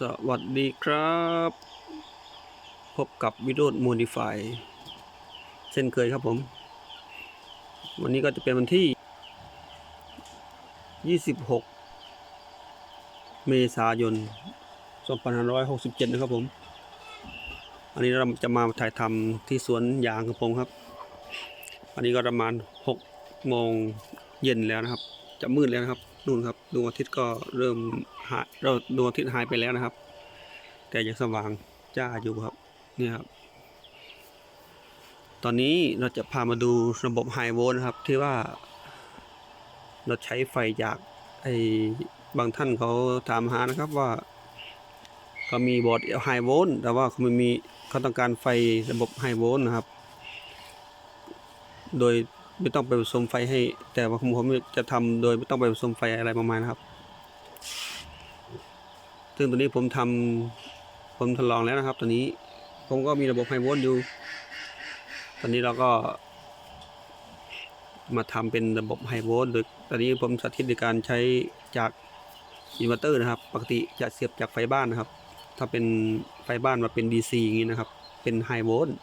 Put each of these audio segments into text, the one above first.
สวัสดีครับ พบกับวิดีโอโมดิฟายเช่นเคยครับผม วันนี้ก็จะเป็นวันที่ 26 เมษายน 2567 นะครับผม อันนี้เราจะมาถ่ายทำที่สวนยางครับผมครับ อันนี้ก็ประมาณ 6 โมงเย็นแล้วนะครับ จะมืดแล้วนะครับ นู่นครับดวงอาทิตย์ก็เริ่มหายเราดวงอาทิตย์หายไปแล้วนะครับ แต่ยังสว่างจ้าอยู่ครับเนี่ยครับ ตอนนี้เราจะพามาดูระบบไฮโวลต์นะครับที่ว่า เราใช้ไฟจากไอ้บางท่านเขาถามหานะครับว่าเขามีบอร์ดไฮโวลต์แต่ว่าเขาไม่มีเขาต้องการไฟระบบไฮโวลต์นะครับ โดย ไม่ต้องไปผสมไฟให้ แต่ว่าผมผมจะทำโดยไม่ต้องไปผสมไฟอะไรประมาณนะครับ ซึ่งตัวนี้ผมทำผมทดลองแล้วนะครับ ตัวนี้ผมก็มีระบบไฮโวลต์อยู่ ตอนนี้เราก็ มาทำเป็นระบบไฮโวลต์โดยตอนนี้ผมสาธิตในการใช้จากอินเวอร์เตอร์นะครับ ปกติจะเสียบจากไฟบ้านนะครับ ถ้าเป็นไฟบ้านมาเป็น DC อย่างนี้นะครับ เป็นไฮโวลต์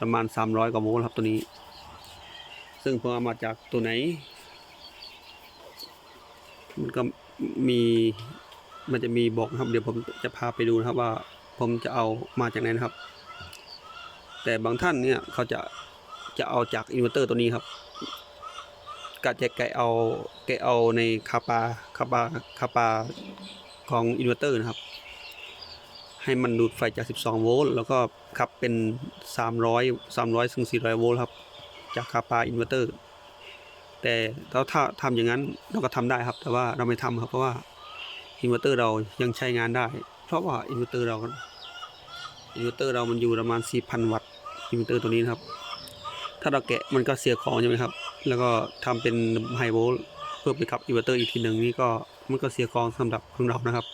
ประมาณ 300 กว่าโวลต์ครับตัวนี้ ซึ่งผมเอามาจากตัวไหน มันก็มีมันจะมีบอกนะครับ เดี๋ยวผมจะพาไปดูนะครับว่าผมจะเอามาจากไหนนะครับ แต่บางท่านเนี่ยเขาจะจะเอาจากอินเวอร์เตอร์ตัวนี้ครับกะจะแกะเอาแกะเอาในคาปาคาปาคาปาของอินเวอร์เตอร์นะครับ ให้มันดูดไฟจาก 12 โวลต์แล้วก็ขับเป็น 300 300ถึง400 โวลต์ครับ จากคาปาอินเวอร์เตอร์ แต่เราถ้าทำอย่างนั้นเราก็ทำได้ครับ แต่ว่าเราไม่ทำครับเพราะว่าอินเวอร์เตอร์เรายังใช้งานได้ เพราะว่าอินเวอร์เตอร์เราอินเวอร์เตอร์เรามันอยู่ประมาณ 4,000 วัตต์อินเวอร์เตอร์ตัวนี้นะครับ ถ้าเราแกะมันก็เสียของใช่ไหมครับ แล้วก็ทำเป็นไฮโวลต์เพื่อไปขับอินเวอร์เตอร์อีกทีหนึ่งนี่ก็มันก็เสียของสำหรับของเรานะครับ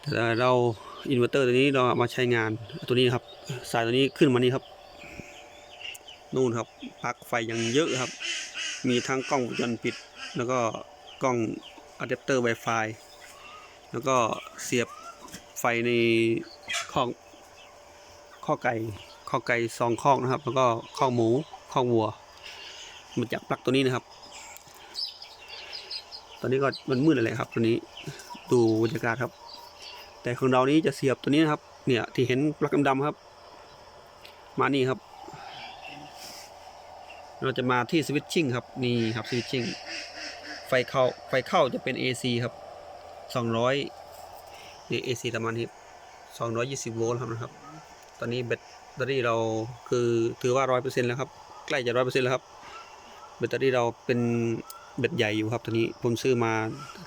แต่เราอินเวอร์เตอร์ตัวนี้เราเอามาใช้งานตัวนี้ครับ สายตัวนี้ขึ้นมานี่ครับ นู่นครับปลั๊กไฟยังเยอะครับ มีทั้งกล้องวงจรปิด แล้วก็กล้องอะแดปเตอร์ Wi-Fi แล้วก็เสียบไฟในข้อข้อไก่ข้อไก่สองข้องนะครับ แล้วก็ข้อหมูข้อวัวมาจากปลั๊กตัวนี้นะครับ ตอนนี้ก็มันมืดอะไรครับ ตัวนี้ดูบรรยากาศครับ แต่ของเรานี้จะเสียบตัวนี้นะครับ เนี่ยที่เห็นปลั๊กดำๆครับ มานี่ครับ เราจะมาที่สวิตชิ่งครับนี่ครับสวิตชิ่งไฟเข้าไฟเข้าจะเป็น AC ครับ200นี่ AC ประมาณนี้220 โวลต์ครับนะครับ ตอนนี้แบตเตอรี่เราคือถือว่า 100%แล้วครับ ใกล้จะ 100%แล้วครับ แบตเตอรี่เราเป็นแบตใหญ่อยู่ครับตอนนี้ผมซื้อมา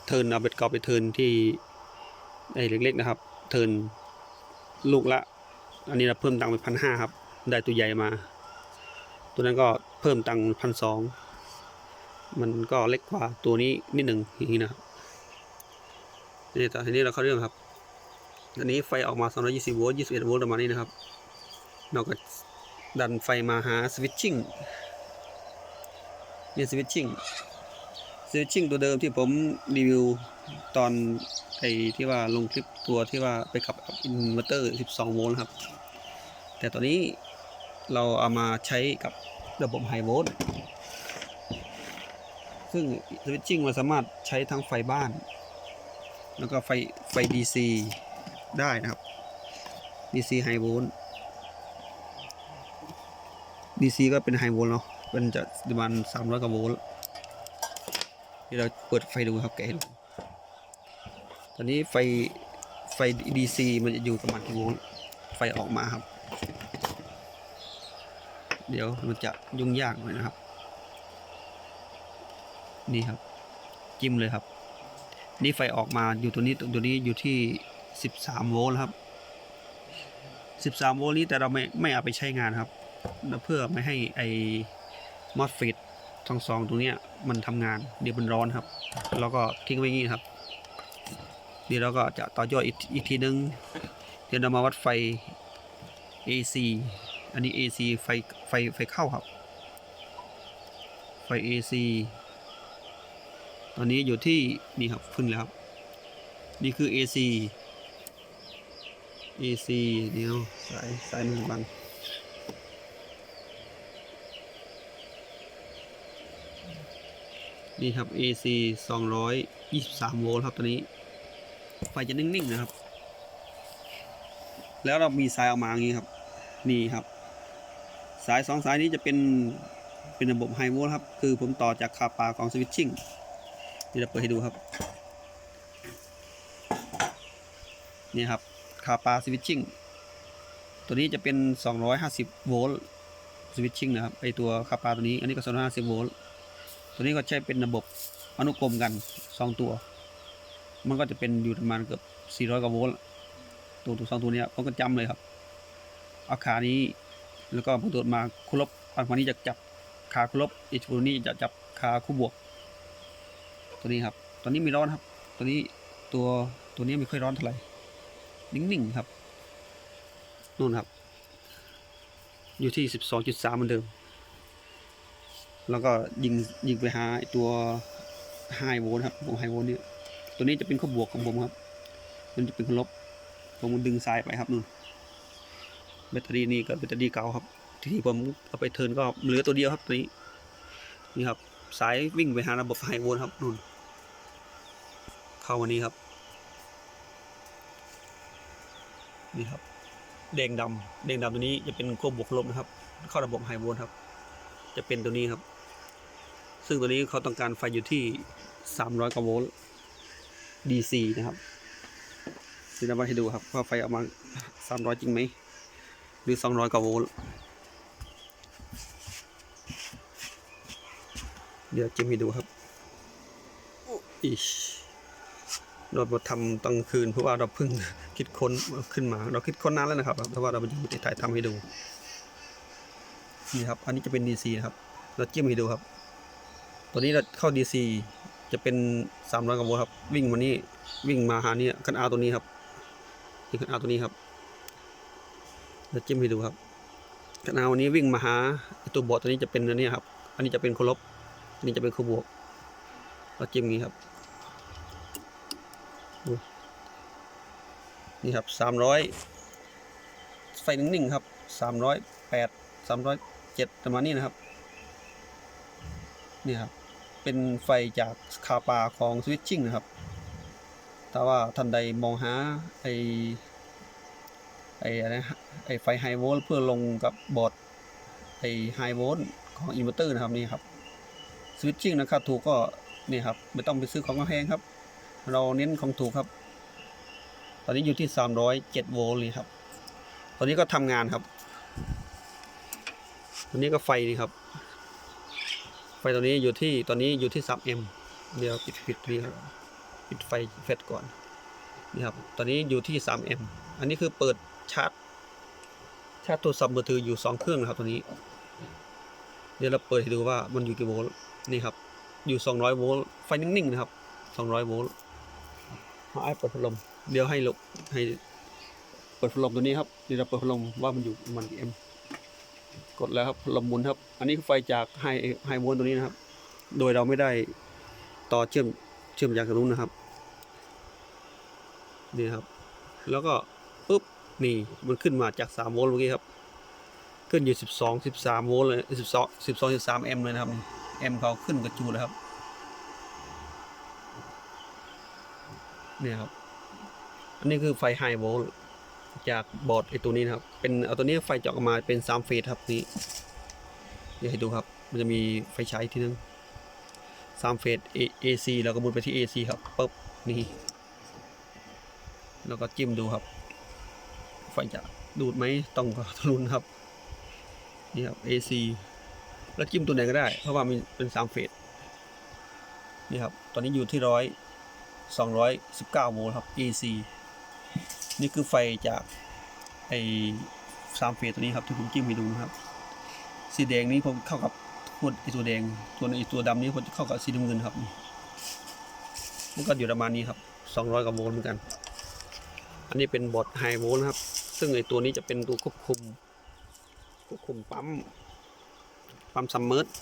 เทิร์นเอาแบตเก่าไปเทิร์นที่ไอ้เล็กๆนะครับ เทิร์นลูกละ อันนี้เราเพิ่มตังค์ไปพันห้าครับ ได้ตัวใหญ่มา ตัวนั้นก็ เพิ่มตังค์พันสองมันก็เล็กกว่าตัวนี้นิดหนึ่งอย่างนี้นะครับนี่ต่ทีนี้เราเข้าเรื่องครับ อันนี้ไฟออกมา 220 โวลต์21 โวลต์ประมาณนี้นะครับเราก็ดันไฟมาหาสวิตชิ่งนี่สวิตชิ่งสวิตชิ่งตัวเดิมที่ผมรีวิวตอนไอ้ที่ว่าลงคลิปตัวที่ว่าไปขับกับอินเวอร์เตอร์ 12 โวลต์ครับ แต่ตอนนี้เราเอามาใช้กับ ระบบไฮโวลต์ซึ่งสวิตชิ่งมันสามารถใช้ทั้งไฟบ้าน แล้วก็ไฟไฟ DC ได้นะครับ DC ไฮโวลต์ DC ก็เป็นไฮโวลต์เนาะมันจะประมาณ300กว่าโวลต์เดี๋ยวเราเปิดไฟดูครับแกะให้ดูตอนนี้ไฟไฟ DC มันจะอยู่ประมาณกี่โวลต์ไฟออกมาครับ เดี๋ยวมันจะยุ่งยากหน่อยนะครับ นี่ครับ จิ้มเลยครับ นี่ไฟออกมาอยู่ตัวนี้ตัวนี้อยู่ที่ 13 โวลต์ครับ 13 โวลต์นี้แต่เราไม่ไม่เอาไปใช้งานครับ เพื่อไม่ให้ไอมอสเฟตทั้งสองตรงเนี้ยมันทำงานเดี๋ยวมันร้อนครับ แล้วก็ทิ้งไว้อย่างนี้ครับ เดี๋ยวเราก็จะต่อยอดอีกอีกทีนึง เดี๋ยวเรามาวัดไฟ AC อันนี้ AC ไฟไฟไฟเข้าครับ ไฟ AC ตอนนี้อยู่ที่นี่ครับขึ้นแล้วครับ นี่คือ AC AC เดี๋ยวสายสายมือบังนี่ครับ AC 223 โวลต์ครับตัวนี้ ไฟจะนิ่ง ๆ นะครับ แล้วเรามีสายออกมาอย่างนี้ครับ นี่ครับ สายสองสายนี้จะเป็นเป็นระบบไฮโวลต์ครับ คือผมต่อจากคาปาของสวิตชิ่งนี่เราเปิดให้ดูครับ นี่ครับคาปาสวิตชิ่งตัวนี้จะเป็น 250 โวลต์สวิตชิ่งนะครับไอตัวคาปาตัวนี้อันนี้ก็ 250 โวลต์ตัวนี้ก็ใช้เป็นระบบอนุกรมกัน 2 ตัว มันก็จะเป็นอยู่ประมาณเกือบ 400 กว่าโวลต์ตัวตัวสองตัวนี้ผมก็จำเลยครับ อาขานี้ แล้วก็พอตัวมาคุลบอันวันนี้จะจับขาคุลบอีกตัวนี้จะจับขาคู่บวก ตัวนี้ครับตัวนี้ไม่ร้อนครับ ตัวนี้ตัวตัวนี้ไม่ค่อยร้อนเท่าไหร่นิ่งๆครับนู่นครับ อยู่ที่12.3เหมือนเดิม แล้วก็ยิงยิงไปหาตัวไฮโวลต์ครับวงไฮโวลต์เนี่ยตัวนี้จะเป็นข้อบวกของผมครับ มันจะเป็นข้อลบ ผมดึงซ้ายไปครับนู่น แบตเตอรี่นี่ก็แบตเตอรี่เก่าครับ ทีนี้ผมเอาไปเทิร์นก็เหลือตัวเดียวครับตัวนี้นี่ครับ สายวิ่งไปหาระบบไฮวลครับนู่น เข้าวันนี้ครับ นี่ครับแดงดำแดงดำตัวนี้จะเป็นขั้วบวกลบนะครับ เข้าระบบไฮโวลครับ จะเป็นตัวนี้ครับ ซึ่งตัวนี้เขาต้องการไฟอยู่ที่ 300กว่าโวลต์ DC นะครับเดี๋ยวเรามาให้ดูครับว่าไฟออกมา 300 จริงไหม หรือ 200กว่าโวลต์เดี๋ยวจิ้มให้ดูครับอิชเราบททำตั้งคืนเพราะว่าเราเพิ่งคิดค้นขึ้นมา เราคิดค้นนานแล้วนะครับแต่ว่าเราไม่ได้ถ่ายทำให้ดูนี่ครับ อันนี้จะเป็น DC นะครับ เราจิ้มให้ดูครับ ตัวนี้เราเข้า DC จะเป็น300กว่าโวลต์ครับ วิ่งมานี่วิ่งมาหานี่คันอาตัวนี้ครับนี่คันอาตัวนี้ครับ เราจิ้มให้ดูครับคันอาวันนี้วิ่งมาหาตัวบอดตัวนี้จะเป็นอันนี้ครับ อันนี้จะเป็นโคลบอันนี้จะเป็นโคบวกเราจิ้มอย่างนี้ครับนี่ครับสามร้อยไฟนิ่งๆครับสามร้อยแปดสามร้อยเจ็ดประมาณนี้นะครับนี่ครับเป็นไฟจากคาปาของสวิตชิ่งนะครับถ้าว่าท่านใดมองหาไอ ไออะไรไอไฟไฮโวลต์เพื่อลงกับบอร์ดไอ้ไฮโวลต์ของอินเวอร์เตอร์นะครับนี่ครับสวิตชิ่งนะครับถูกก็นี่ครับไม่ต้องไปซื้อของแพงครับ เราเน้นของถูกครับ ตอนนี้อยู่ที่ 307 โวลต์เลยครับ ตอนนี้ก็ทำงานครับตอนนี้ก็ไฟนี่ครับ ไฟตัวนี้อยู่ที่ตอนนี้อยู่ที่ 3M เดี๋ยวปิดปิดนี่ครับปิดไฟเฟสก่อนนี่ครับตอนนี้อยู่ที่ 3M อันนี้คือเปิด ชาร์จชาร์จโทรศัพท์มือถืออยู่2เครื่องนะครับตัวนี้ เดี๋ยวเราเปิดให้ดูว่ามันอยู่กี่โวลต์นี่ครับ อยู่200โวลต์ไฟนิ่งๆนะครับ200โวลต์เอาไอ้เปิดพัดลมเดี๋ยวให้ลบให้เปิดพัดลมตัวนี้ครับเดี๋ยวเราเปิดพัดลมว่ามันอยู่มันกี่เอ็มกดแล้วครับพัดลมหมุนครับ อันนี้คือไฟจากไฮไฮโวลต์ตัวนี้นะครับ โดยเราไม่ได้ต่อเชื่อมเชื่อมจากตรงนู้นนะครับนี่ครับ แล้วก็ นี่มันขึ้นมาจาก 3 โวลต์เมื่อกี้ครับ ขึ้นอยู่ 12 13 โวลต์เลย12 12 13แอมป์เลยนะครับแอมป์เขาขึ้นกระจูเลยครับเนี่ยครับ อันนี้คือไฟไฮโวลต์จากบอร์ดไอตัวนี้นะครับ เป็นเอาตัวนี้ไฟเจาะออกมาเป็น3เฟสครับนี่เดี๋ยวให้ดูครับ มันจะมีไฟฉายที่นึง3เฟส AC แล้วก็มุนไปที่ AC ครับปุ๊บนี่ แล้วก็จิ้มดูครับ ไฟจะดูดไหมต้องก็ลุ้นครับ นี่ครับ AC แล้วจิ้มตัวไหนก็ได้ เพราะว่ามันเป็น3เฟสนี่ครับ ตอนนี้อยู่ที่ร้อย219โวลต์ครับ AC นี่คือไฟจากไอ้สามเฟสตัวนี้ครับที่ผมจิ้มให้ดูนะครับ สีแดงนี้ผมเข้ากับขวดไอ้ตัวแดง ตัวไอ้ตัวดำนี้ผมจะเข้ากับสีน้ำเงินครับมันก็อยู่ประมาณนี้ครับ200กว่าโวลต์เหมือนกัน อันนี้เป็นบอร์ดไฮโวลต์ครับ ซึ่งไอ้ตัวนี้จะเป็นตัวควบคุมควบคุมปั๊มปั๊มซัมเมอร์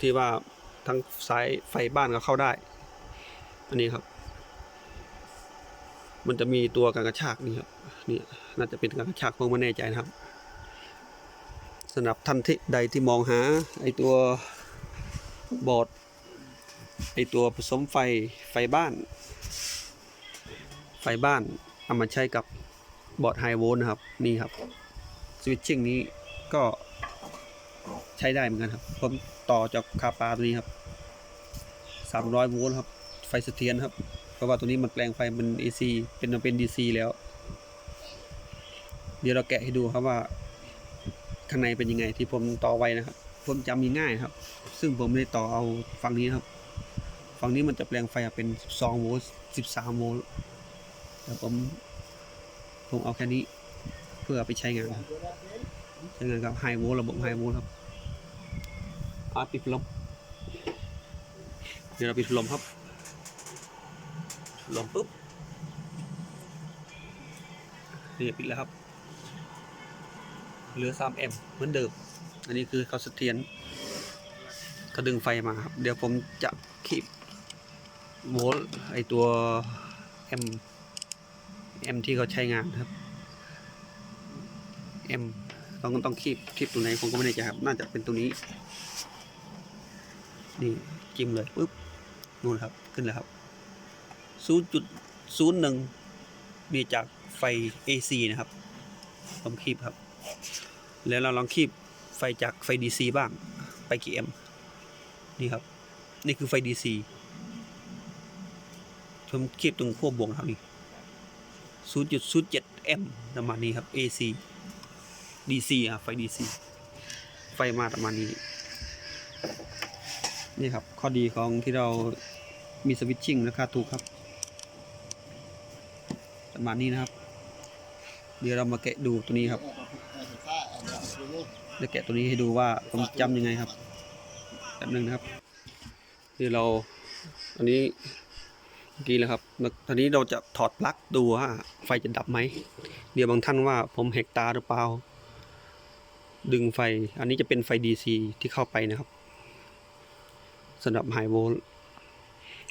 ที่ว่าทั้งสายไฟบ้านก็เข้าได้ อันนี้ครับ มันจะมีตัวการกระชากนี่ครับนี่น่าจะเป็นการกระชากผมไม่แน่ใจนะครับสำหรับท่านที่ใดที่มองหาไอตัวบอร์ดไอตัวผสมไฟไฟบ้าน ไฟบ้านเอามาใช้กับ บอร์ดไฮโวลต์นะครับนี่ครับสวิตชิ่งนี้ก็ใช้ได้เหมือนกันครับผมต่อจากคาปาตัวนี้ครับ300โวลต์ครับ ไฟเสถียรครับ เพราะว่าตัวนี้มันแปลงไฟเป็น AC เป็นเป็น DC แล้ว เดี๋ยวเราแกะให้ดูครับว่า ข้างในเป็นยังไงที่ผมต่อไว้นะครับ ผมจำง่ายครับ ซึ่งผมไม่ได้ต่อเอาฝั่งนี้ครับ ฝั่งนี้มันจะแปลงไฟเป็น 12 โวลต์ 13 โวลต์แต่ผม ผมเอาแค่นี้เพื่อไปใช้งานใช้งานกับไฮโวล์ระบบไฮโวล์ครับอาปิดลมเดี๋ยวเราปิดลมครับลมปุ๊บนี่ปิดแล้วครับเหลือ 3M เหมือนเดิม อันนี้คือเขาเสถียรก็ดึงไฟมาครับ เดี๋ยวผมจะคีบโวลต์ไอตัวแอม M M ที่เขาใช้งานครับ M ต้องต้องคีบคีบตัวไหนผมก็ไม่แน่ใจครับ น่าจะเป็นตัวนี้ นี่จิ้มเลยปุ๊บนู่นครับขึ้นแล้วครับ0.01นี่จากไฟ AC นะครับผมคีบครับ แล้วเราลองคีบไฟจากไฟ DC บ้าง ไปกี่ M นี่ครับ นี่คือไฟ DC ผมคีบตรงขั้วบวกนะครับนี่ 0.07 M ประมาณนี้ครับ AC DC อะไฟ DC ไฟมาประมาณนี้ นี่ครับ ข้อดีของที่เรามีสวิตชิ่งราคาถูกครับ ประมาณนี้นะครับ เดี๋ยวเรามาแกะดูตัวนี้ครับจะแกะตัวนี้ให้ดูว่าผมจำยังไงครับแป๊บนึงนะครับ เดี๋ยวเราอันนี้ มื่อกี้แล้วครับตอนนี้เราจะถอดปลั๊กดูว่าไฟจะดับไหม เดี๋ยวบางท่านว่าผมแหกตาหรือเปล่า ดึงไฟ อันนี้จะเป็นไฟ DC ที่เข้าไปนะครับสำหรับไฮโวล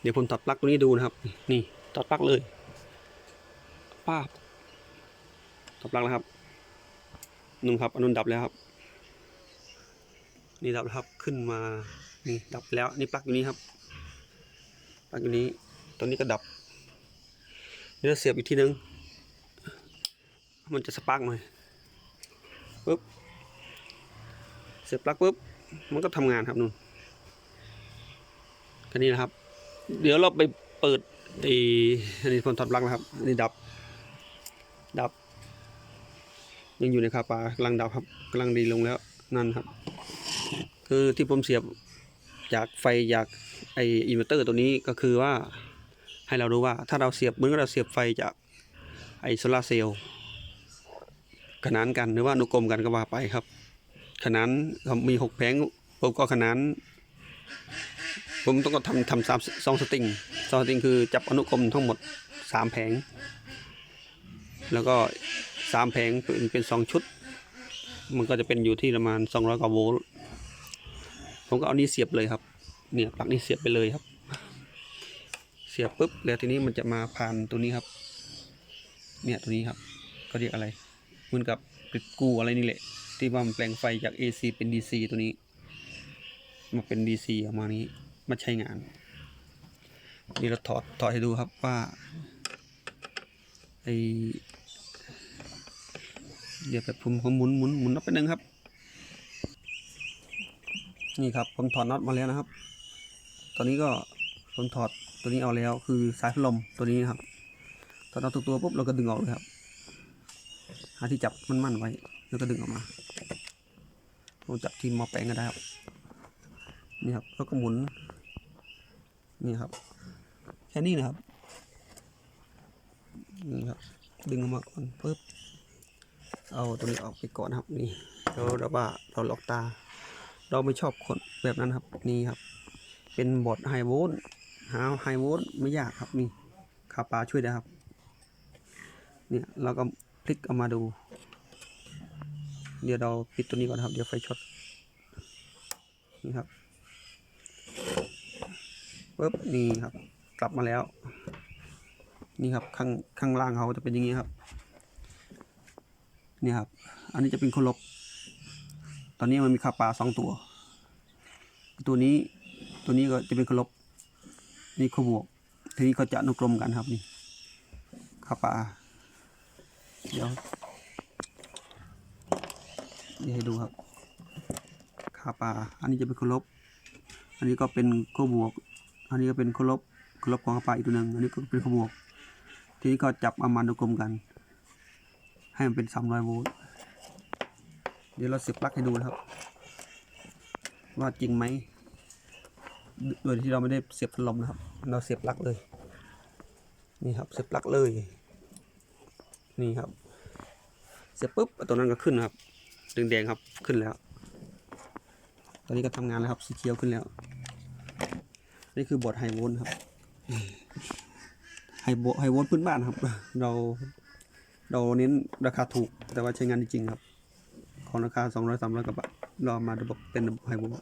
เดี๋ยวผมถอดปลั๊กตัวนี้ดูนะครับ นี่ถอดปลั๊กเลยป้าถอดปลั๊กแล้วครับนุ่นครับอันนุนดับแล้วครับ นี่ดับแล้วครับขึ้นมานี่ดับแล้วนี่ปลั๊กอยู่นี้ครับปลั๊กอยู่นี้ ตัวนี้ก็ดับเดี๋ยวเราเสียบอีกทีนึง มันจะสปาร์กหน่อยปุ๊บเสียบปลั๊กปุ๊บมันก็ทำงานครับนุ่นแค่นี้นะครับ เดี๋ยวเราไปเปิดไอ้อันนี้ผมถอดปลั๊กแล้วครับอันนี้ดับ ดับ ยังอยู่ในคาปากำลังดับครับกำลังดีลงแล้วนั่นครับ คือที่ผมเสียบจากไฟจากไออินเวอร์เตอร์ตัวนี้ก็คือว่า ให้เรารู้ว่าถ้าเราเสียบเหมือนเราเสียบไฟจากไอโซลาเซลล์ขนานกันหรือว่าอนุกรมกันก็ว่าไปครับ ขนานมีหกแผงผมก็ขนานผมต้องก็ทำทำสามสองสติงสองสติงคือจับอนุกรมทั้งหมดสามแผง แล้วก็สามแผงเป็นเป็นสองชุด มันก็จะเป็นอยู่ที่ประมาณสองร้อยกว่าโวลต์ผมก็เอานี้เสียบเลยครับ เนี่ยปลั๊กนี้เสียบไปเลยครับ สียบปุ๊บแล้วทีนี้มันจะมาผ่านตัวนี้ครับ เนี่ยตัวนี้ครับเขาเรียกอะไรเหมือนกับกริดกูอะไรนี่แหละ ที่ว่ามันแปลงไฟจาก AC เป็น DC ตัวนี้ มาเป็น DC ออกมานี้มาใช้งาน นี่เราถอดถอดให้ดูครับว่าไอเดี๋ยวแบบผมผมหมุนหมุนหมุนนับไปหนึ่งครับ นี่ครับผมถอดน็อตมาแล้วนะครับ ตอนนี้ก็ผมถอด ตัวนี้เอาแล้วคือสายพัดลมตัวนี้นะครับถอดน็อตทุกตัวปุ๊บเราก็ดึงออกเลยครับ หาที่จับมันมั่นๆไว้แล้วก็ดึงออกมาผมจับที่มอแปลงก็ได้ครับ นี่ครับแล้วก็หมุน นี่ครับ แค่นี้นะครับนี่ครับ ดึงออกมาก่อนปุ๊บ เอาตัวนี้ออกไปก่อนครับ นี่เราเราว่าเราล็อกตา เราไม่ชอบคนแบบนั้นครับ นี่ครับ เป็นบอร์ดไฮโวลต์ หาไฮโวลต์ไม่ยากครับนี่คาปาช่วยได้ครับเนี่ยเราก็พลิกเอามาดู เดี๋ยวเราปิดตัวนี้ก่อนครับ เดี๋ยวไฟช็อตนี่ครับปุ๊บนี่ครับ กลับมาแล้ว นี่ครับข้างข้างล่างเขาจะเป็นอย่างนี้ครับนี่ครับ อันนี้จะเป็นโคลบ ตอนนี้มันมีคาปลาสองตัว ตัวนี้ตัวนี้ก็จะเป็นโคลบ นี่ขบวก ทีนี้เขาจะนุกรมกันครับนี่คาปลาเดี๋ยวเดี๋ยวให้ดูครับคาปลาอันนี้จะเป็นโคลบ อันนี้ก็เป็นขบวก อันนี้ก็เป็นโคลบโคลบของคาปลาอีกตัวหนึ่งอันนี้ก็เป็นขบวก ทีนี้ก็จับเอามานุกรมกัน ให้มันเป็น300โวลต์เดี๋ยวเราเสียบปลั๊กให้ดูนะครับ ว่าจริงไหม โดยที่เราไม่ได้เสียบพัดลมนะครับ เราเสียบปลั๊กเลย นี่ครับ เสียบปลั๊กเลย นี่ครับ เสียบปุ๊บตัวนั้นก็ขึ้นครับแดงๆครับ ขึ้นแล้ว ตอนนี้ก็ทำงานแล้วครับ สีเขียวขึ้นแล้ว นี่คือบอร์ดไฮโวลต์ครับ ไฮโวไฮโวลต์พื้นบ้านครับ เรา เราเน้นราคาถูก แต่ว่าใช้งานจริงๆครับ ของราคา200 300กว่าบาท เรามาระบบเป็นระบบไฮโวลต์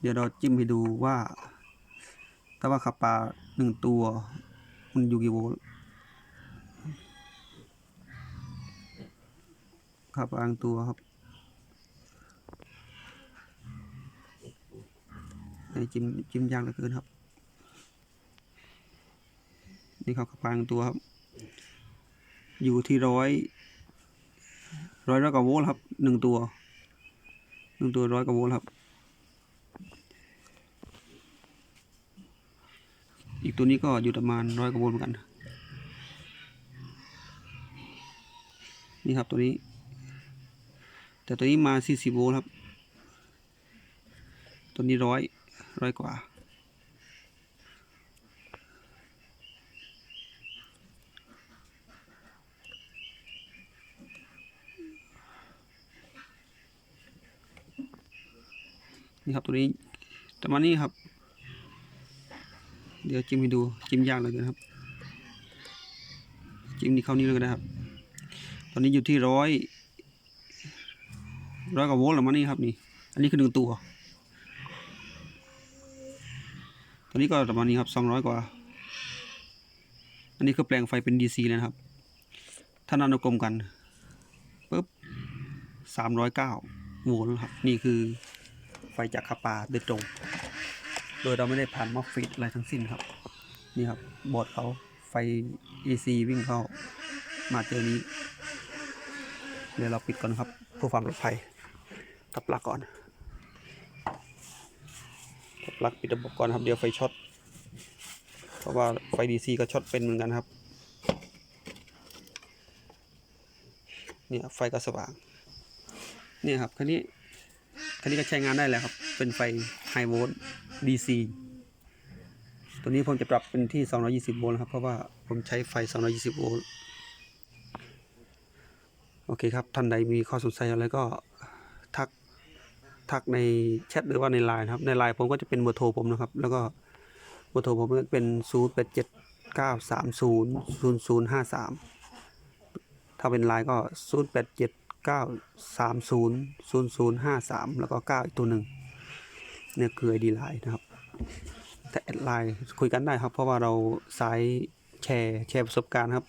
เดี๋ยวเราจิ้มให้ดูว่า ถ้าว่าขับปลาหนึ่งตัว มันอยู่กี่โวลต์ขับปลาหนึ่งตัวครับอันนี้จิ้มจิ้มยากเหลือเกินครับ นี่เขาขับปลาหนึ่งตัวครับ อยู่ที่ร้อยร้อยร้อยกว่าโวลต์ครับหนึ่งตัวหนึ่งตัวร้อยกว่าโวลต์ครับ อีกตัวนี้ก็อยู่ประมาณร้อยกว่าโวลต์เหมือนกัน นี่ครับตัวนี้ แต่ตัวนี้มาสี่สิบโวลต์ครับ ตัวนี้ร้อยร้อยกว่า นี่ครับตัวนี้ประมาณนี้ครับ เดี๋ยวจิ้มให้ดูจิ้มยากเลยนะครับ จิ้มนี่เข้านี้เลยก็ได้ครับ ตอนนี้อยู่ที่ร้อยร้อยกว่าโวลต์แล้วมั้งนี่ครับนี่ อันนี้คือหนึ่งตัวตัวนี้ก็ประมาณนี้ครับสองร้อยกว่า อันนี้คือแปลงไฟเป็น DC เลยนะครับ ถ้านันกลมกันปุ๊บสามร้อยเก้าโวลต์ครับ นี่คือไฟจากคาปาโดยตรง โดยเราไม่ได้ผ่านมอฟฟิตอะไรทั้งสิ้นครับ นี่ครับบอร์ดเขาไฟ AC วิ่งเข้ามาเจอนี้ เดี๋ยวเราปิดก่อนครับเพื่อความปลอดภัยตับปลั๊กก่อนตับปลั๊กปิดระบบก่อนครับเดี๋ยวไฟช็อตเพราะว่าไฟ DC ก็ช็อตเป็นเหมือนกันครับเนี่ยไฟก็สว่างเนี่ยครับคันนี้คันนี้ก็ใช้งานได้แล้วครับ เป็นไฟไฮโวลต์ DC ตัวนี้ผมจะปรับเป็นที่ 220 โวลต์ครับ เพราะว่าผมใช้ไฟ 220 โวลต์ โอเคครับ ท่านใดมีข้อสงสัยอะไรก็ทัก ทักในแชทหรือว่าในไลน์ครับ ในไลน์ผมก็จะเป็นเบอร์โทรผมนะครับ แล้วก็เบอร์โทรผมก็เป็น 0 8 7 9 3 0 0 0 5 3 ถ้าเป็นไลน์ก็ 0 8 7 9 3 0 0 0 5 3 แล้วก็ 9 อีกตัวหนึ่ง เนี่ยคือ ID ไลน์นะครับแต่แอดไลน์คุยกันได้ครับ เพราะว่าเราสายแชร์แชร์ประสบการณ์ครับ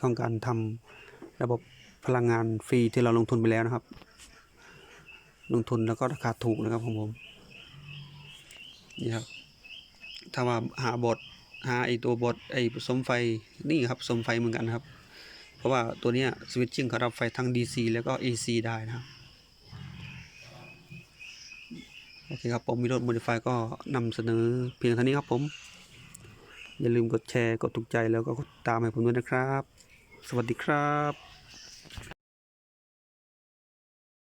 ของการทำระบบพลังงานฟรีที่เราลงทุนไปแล้วนะครับ ลงทุนแล้วก็ราคาถูกนะครับของผมนี่ครับถ้าว่าหาบทหาไอตัวบทไอผสมไฟนี่ครับผสมไฟเหมือนกันครับ เพราะว่าตัวเนี้ยสวิตชิ่งเขารับไฟทั้ง DC แล้วก็ AC ได้นะครับ โอเคครับผมมีรถ Modify ก็นำเสนอเพียงเท่านี้ครับผม อย่าลืมกดแชร์ กดถูกใจแล้วก็กดตามให้ผมด้วยนะครับ สวัสดีครับ